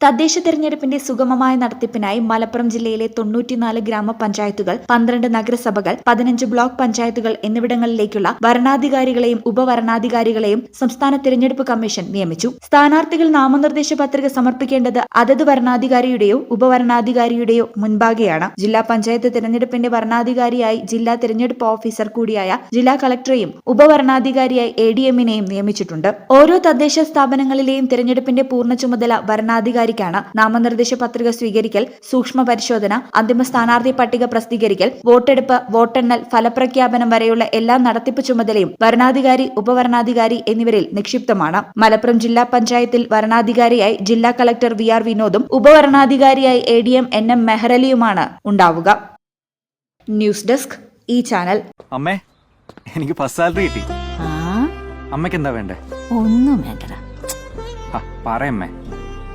തദ്ദേശ തെരഞ്ഞെടുപ്പിന്റെ സുഗമമായ നടത്തിപ്പിനായി മലപ്പുറം ജില്ലയിലെ തൊണ്ണൂറ്റിനാല് ഗ്രാമപഞ്ചായത്തുകൾ പന്ത്രണ്ട് നഗരസഭകൾ പതിനഞ്ച് ബ്ലോക്ക് പഞ്ചായത്തുകൾ എന്നിവിടങ്ങളിലേക്കുള്ള വരണാധികാരികളെയും ഉപവരണാധികാരികളെയും സംസ്ഥാന തെരഞ്ഞെടുപ്പ് കമ്മീഷൻ നിയമിച്ചു. സ്ഥാനാർത്ഥികൾ നാമനിർദ്ദേശ പത്രിക സമർപ്പിക്കേണ്ടത് അതത് വരണാധികാരിയുടെയോ ഉപവരണാധികാരിയുടെയോ മുൻപാകെയാണ്. ജില്ലാ പഞ്ചായത്ത് തെരഞ്ഞെടുപ്പിന്റെ വരണാധികാരിയായി ജില്ലാ തെരഞ്ഞെടുപ്പ് ഓഫീസർ കൂടിയായ ജില്ലാ കളക്ടറെയും ഉപവരണാധികാരിയായി എ ഡി എമ്മിനെയും നിയമിച്ചിട്ടുണ്ട്. ഓരോ തദ്ദേശ സ്ഥാപനങ്ങളിലെയും തെരഞ്ഞെടുപ്പിന്റെ പൂർണ ചുമതല വരണാധികാരിക്കാണ് നാമനിർദ്ദേശ പത്രിക സ്വീകരിക്കൽ സൂക്ഷ്മ പരിശോധന അന്തിമ സ്ഥാനാർത്ഥി പട്ടിക പ്രസിദ്ധീകരിക്കൽ വോട്ടെടുപ്പ് വോട്ടെണ്ണൽ ഫലപ്രഖ്യാപനം വരെയുള്ള എല്ലാ നടത്തിപ്പ് ചുമതലയും വരണാധികാരി ഉപവരണാധികാരി എന്നിവരിൽ നിക്ഷിപ്തമാണ്. മലപ്പുറം ജില്ലാ പഞ്ചായത്തിൽ വരണാധികാരിയായി ജില്ലാ കളക്ടർ വി ആർ വിനോദും ഉപവരണാധികാരിയായി A D M N M മെഹ്റലിയുമാണ് ഉണ്ടാവുക. ന്യൂസ് ഡെസ്ക് ഈ ചാനൽ. അമ്മേ എനിക്ക് ഫസ്റ്റ് സാലറി കിട്ടി. ആ? അമ്മയ്ക്ക് എന്താ വേണ്ടേ? ഒന്നും വേണ്ടടാ. പറയമ്മേ